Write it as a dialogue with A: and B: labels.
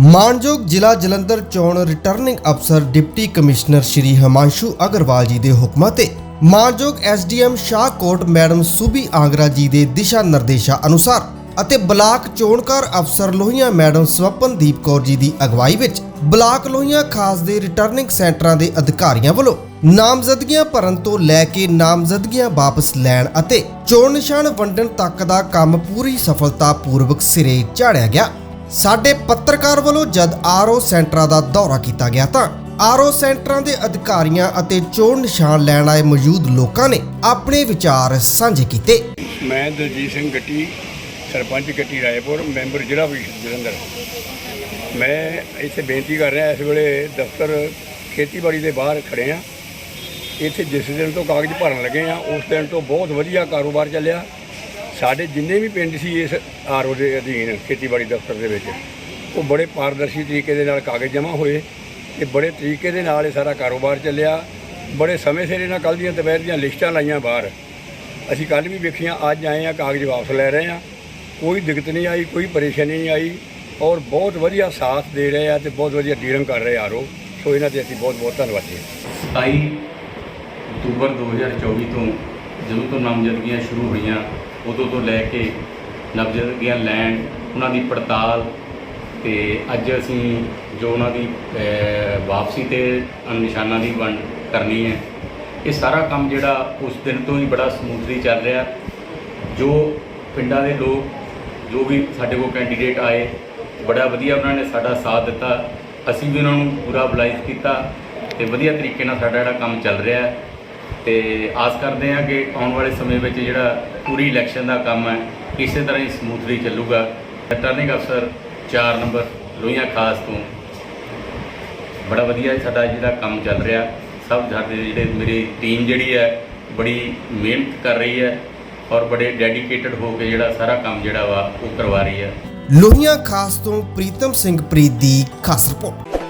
A: ਮਾਨਯੋਗ ਜ਼ਿਲ੍ਹਾ ਜਲੰਧਰ ਚੋਣ ਰਿਟਰਨਿੰਗ ਅਫਸਰ ਡਿਪਟੀ ਕਮਿਸ਼ਨਰ ਸ਼੍ਰੀ ਹਿਮਾਂਸ਼ੂ ਅਗਰਵਾਲ ਜੀ ਦੇ ਹੁਕਮਾਂ ਤੇ ਮਾਨਯੋਗ ਐਸਡੀਐਮ ਸ਼ਾਹਕੋਟ ਮੈਡਮ ਸੁਬੀ ਆਂਗਰਾ ਜੀ ਦੇ ਦਿਸ਼ਾ ਨਿਰਦੇਸ਼ਾਂ ਅਨੁਸਾਰ ਅਤੇ ਬਲਾਕ ਚੋਣਕਾਰ ਅਫਸਰ ਲੋਹੀਆਂ ਮੈਡਮ ਸਵਪਨਦੀਪ ਕੌਰ ਜੀ ਦੀ ਅਗਵਾਈ ਵਿੱਚ ਬਲਾਕ ਲੋਹੀਆਂ ਖਾਸ ਦੇ ਰਿਟਰਨਿੰਗ ਸੈਂਟਰਾਂ ਦੇ ਅਧਿਕਾਰੀਆਂ ਵੱਲੋਂ ਨਾਮਜ਼ਦਗੀਆਂ ਭਰਨ ਤੋਂ ਲੈ ਕੇ ਨਾਮਜ਼ਦਗੀਆਂ ਵਾਪਸ ਲੈਣ ਅਤੇ ਚੋਣ ਨਿਸ਼ਾਨ ਵੰਡਣ ਤੱਕ ਦਾ ਕੰਮ ਪੂਰੀ ਸਫਲਤਾ ਪੂਰਵਕ ਸਿਰੇ ਚਾੜਿਆ ਗਿਆ। ਸਾਡੇ ਪੱਤਰਕਾਰ ਵੱਲੋਂ ਜਦ ਆਰਓ ਸੈਂਟਰਾਂ ਦਾ ਦੌਰਾ ਕੀਤਾ ਗਿਆ ਤਾਂ ਆਰਓ ਸੈਂਟਰਾਂ ਦੇ ਅਧਿਕਾਰੀਆਂ ਅਤੇ ਚੋਣ ਨਿਸ਼ਾਨ ਲੈਣ ਆਏ ਮੌਜੂਦ ਲੋਕਾਂ ਨੇ ਆਪਣੇ ਵਿਚਾਰ ਸਾਂਝੇ ਕੀਤੇ।
B: ਮੈਂ ਦਲਜੀਤ ਸਿੰਘ ਗੱਟੀ, ਸਰਪੰਚ ਗੱਟੀ ਰਾਏਪੁਰ, ਮੈਂਬਰ ਜ਼ਿਲ੍ਹਾ ਪ੍ਰੀਸ਼ਦ ਜਲੰਧਰ। ਮੈਂ ਇੱਥੇ ਬੇਨਤੀ ਕਰ ਰਿਹਾ, ਇਸ ਵੇਲੇ ਦਫ਼ਤਰ ਖੇਤੀਬਾੜੀ ਦੇ ਬਾਹਰ ਖੜੇ ਆ ਇੱਥੇ ਜਿਸ ਦਿਨ ਤੋਂ ਕਾਗਜ਼ ਭਰਨ ਲੱਗੇ ਆ ਉਸ ਦਿਨ ਤੋਂ ਬਹੁਤ ਵਧੀਆ ਕਾਰੋਬਾਰ ਚੱਲਿਆ। ਸਾਡੇ ਜਿੰਨੇ ਵੀ ਪਿੰਡ ਸੀ ਇਸ ਆਰਓ ਦੇ ਅਧੀਨ ਖੇਤੀਬਾੜੀ ਦਫ਼ਤਰ ਦੇ ਵਿੱਚ, ਉਹ ਬੜੇ ਪਾਰਦਰਸ਼ੀ ਤਰੀਕੇ ਦੇ ਨਾਲ ਕਾਗਜ਼ ਜਮ੍ਹਾਂ ਹੋਏ ਤੇ ਬੜੇ ਤਰੀਕੇ ਦੇ ਨਾਲ ਇਹ ਸਾਰਾ ਕਾਰੋਬਾਰ ਚੱਲਿਆ। ਬੜੇ ਸਮੇਂ ਸਿਰ ਇਹਨਾਂ ਕੱਲ੍ਹ ਦੀਆਂ ਦੁਪਹਿਰ ਦੀਆਂ ਲਿਸਟਾਂ ਲਾਈਆਂ ਬਾਹਰ। ਅਸੀਂ ਕੱਲ ਵੀ ਵੇਖੀਆਂ, ਅੱਜ ਆਏ ਆ ਕਾਗਜ਼ ਵਾਪਸ ਲੈ ਰਹੇ ਆ ਕੋਈ ਦਿੱਕਤ ਨਹੀਂ ਆਈ, ਕੋਈ ਪਰੇਸ਼ਾਨੀ ਨਹੀਂ ਆਈ ਔਰ ਬਹੁਤ ਵਧੀਆ ਸਾਥ ਦੇ ਰਹੇ ਆ ਤੇ ਬਹੁਤ ਵਧੀਆ ਡੀਲਿੰਗ ਕਰ ਰਹੇ ਆਰੋ ਸੋ ਇਹਨਾਂ ਦੇ ਅਸੀਂ ਬਹੁਤ ਬਹੁਤ ਧੰਨਵਾਦੀ ਹਾਂ।
C: 27 ਅਕਤੂਬਰ 2024 ਤੋਂ ਜਦੋਂ ਤੋਂ ਨਾਮਜ਼ਦਗੀਆਂ ਸ਼ੁਰੂ ਹੋਈਆਂ ਉਦੋਂ ਤੋਂ ਲੈ ਕੇ ਨਾਮਜ਼ਦਗੀਆਂ ਲੈਣ, ਉਹਨਾਂ ਦੀ ਪੜਤਾਲ ਤੇ ਅੱਜ ਅਸੀਂ ਜੋ ਉਹਨਾਂ ਦੀ ਵਾਪਸੀ ਤੇ ਨਿਸ਼ਾਨਾਂ ਦੀ ਵੰਡ ਕਰਨੀ ਹੈ, ਇਹ ਸਾਰਾ ਕੰਮ ਜਿਹੜਾ ਉਸ ਦਿਨ ਤੋਂ ਹੀ ਬੜਾ ਸਮੂਥਲੀ ਚੱਲ ਰਿਹਾ। ਜੋ ਪਿੰਡਾਂ ਦੇ ਲੋਕ, ਜੋ ਵੀ ਸਾਡੇ ਕੋਲ ਕੈਂਡੀਡੇਟ ਆਏ, ਬੜਾ ਵਧੀਆ ਉਹਨਾਂ ਨੇ ਸਾਡਾ ਸਾਥ ਦਿੱਤਾ। ਅਸੀਂ ਵੀ ਉਹਨਾਂ ਨੂੰ ਪੂਰਾ ਬਲਾਈਜ਼ ਕੀਤਾ ਤੇ ਵਧੀਆ ਤਰੀਕੇ ਨਾਲ ਸਾਡਾ ਜਿਹੜਾ ਕੰਮ ਚੱਲ ਰਿਹਾ ਹੈ। ਤੇ ਆਸ ਕਰਦੇ ਹਾਂ ਕਿ ਆਉਣ ਵਾਲੇ ਸਮੇਂ ਵਿੱਚ ਜਿਹੜਾ ਪੂਰੀ ਇਲੈਕਸ਼ਨ ਦਾ ਕੰਮ ਹੈ, ਇਸੇ ਤਰ੍ਹਾਂ ਹੀ ਸਮੂਥਲੀ ਚੱਲੂਗਾ। ਰਿਟਰਨਿੰਗ ਅਫਸਰ 4 ਨੰਬਰ ਲੋਹੀਆਂ ਖਾਸ ਤੋਂ। ਬੜਾ ਵਧੀਆ ਸਾਡਾ ਜਿਹੜਾ ਕੰਮ ਚੱਲ ਰਿਹਾ। ਸਭ ਸਾਡੇ ਜਿਹੜੇ ਮੇਰੀ ਟੀਮ ਜਿਹੜੀ ਹੈ, ਬੜੀ ਮਿਹਨਤ ਕਰ ਰਹੀ ਹੈ ਔਰ ਬੜੇ ਡੈਡੀਕੇਟਡ ਹੋ ਕੇ ਜਿਹੜਾ ਸਾਰਾ ਕੰਮ ਜਿਹੜਾ ਵਾ ਉਹ ਕਰਵਾ ਰਹੀ ਹੈ।
A: ਲੋਹੀਆਂ ਖਾਸ ਤੋਂ ਪ੍ਰੀਤਮ ਸਿੰਘ ਪ੍ਰੀਤ ਦੀ ਖਾਸ ਰਿਪੋਰਟ।